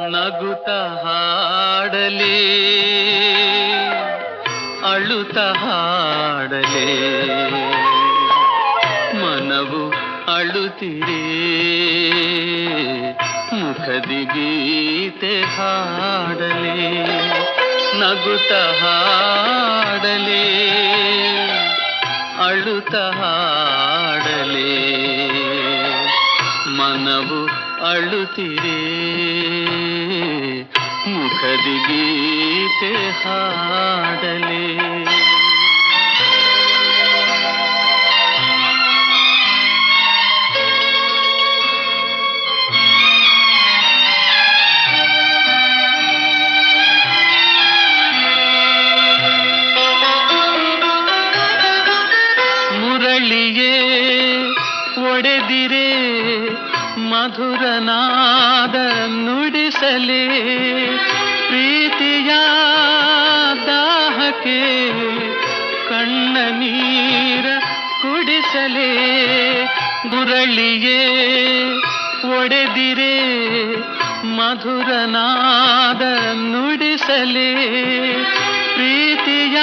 ನಗುತ್ತ ಹಾಡಲಿ ಅಳುತ ಹಾಡಲಿ. ಮನವು ಅಳುತ್ತಿರಿ ಮುಖದಿ ಗೀತೆ ಹಾಡಲಿ. ನಗುತ ಹಾಡಲಿ ಅಳುತ ಹಾಡಲೇ. ಮನವು ಅಳುತ್ತಿರಿ. ಮುಖದಿ ಗೀತೆ ಹಾಡಲೇ. ಒಡೆದಿರೆ. ಮಧುರನಾದ ನುಡಿಸಲಿ ಪ್ರೀತಿಯ ದಾಹಕ್ಕೆ ಕಣ್ಣ ನೀರ ಕುಡಿಸಲಿ, ಗುರಳಿಯೇ ಒಡೆದಿರೆ ಮಧುರನಾದ ನುಡಿಸಲಿ ಪ್ರೀತಿಯ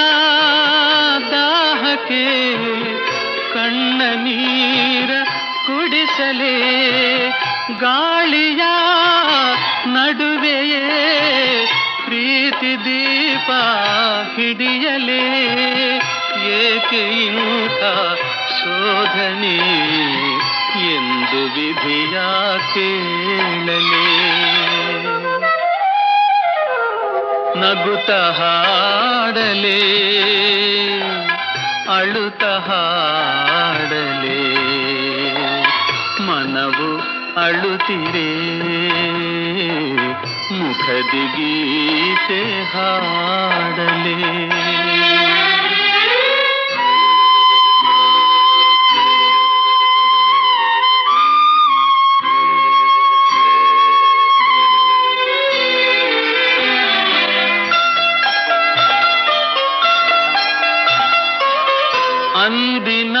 ದಾಹಕ್ಕೆ ಕಣ್ಣ ನೀರ ಕುಡಿಸಲೇ. ಗಾಳಿಯ ನಡುವೆಯೇ ಪ್ರೀತಿ ದೀಪ ಹಿಡಿಯಲೇ, ಏಕೆ ಇಂಥ ಶೋಧನೆ ಎಂದು ವಿಧಿಯ ಕೇಳಲೇ. ನಗುತ ಹಾಡಲೇ ಅಳುತ ಹಾಡಲೇ. ಮನವು ಅಳುತ್ತಿರೇ ಮುಖದಿ ಗೀತೆ ಹಾಡಲೇ ಅಂದಿನ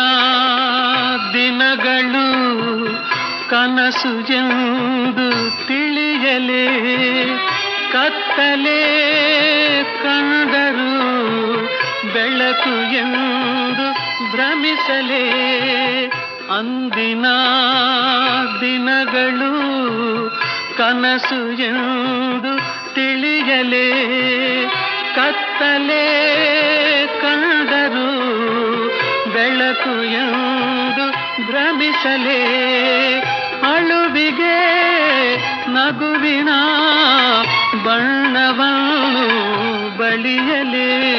ಕನಸು ಎಂದು ತಿಳಿಯಲೇ, ಕತ್ತಲೆ ಕಂಡರು ಬೆಳಕು ಎಂದು ಭ್ರಮಿಸಲೇ. ಅಂದಿನ ದಿನಗಳು ಕನಸು ಎಂದು ತಿಳಿಯಲೇ, ಕತ್ತಲೆ ಕಂಡರು ಬೆಳಕು ಎಂದು ಭ್ರಮಿಸಲೇ. ಅಳುವಿಗೆ ನಗುವಿನ ಬಣ್ಣವನ್ನು ಬಳಿಯಲಿ.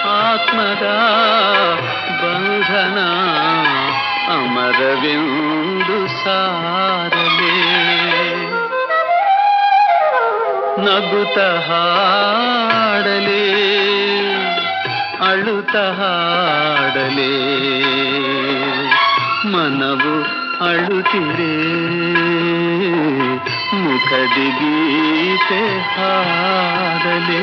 ಆತ್ಮದ ಬಂಧನ ಅಮರವೆಂದು ಸಾರಲಿ. ನಗುತ ಹಾಡಲಿ ಅಳುತ ಹಾಡಲಿ. ಮನವು ಅಳುತ್ತಿರೇ ಮುಖದಿ ಗೀತೆ ಹಾಡಲೇ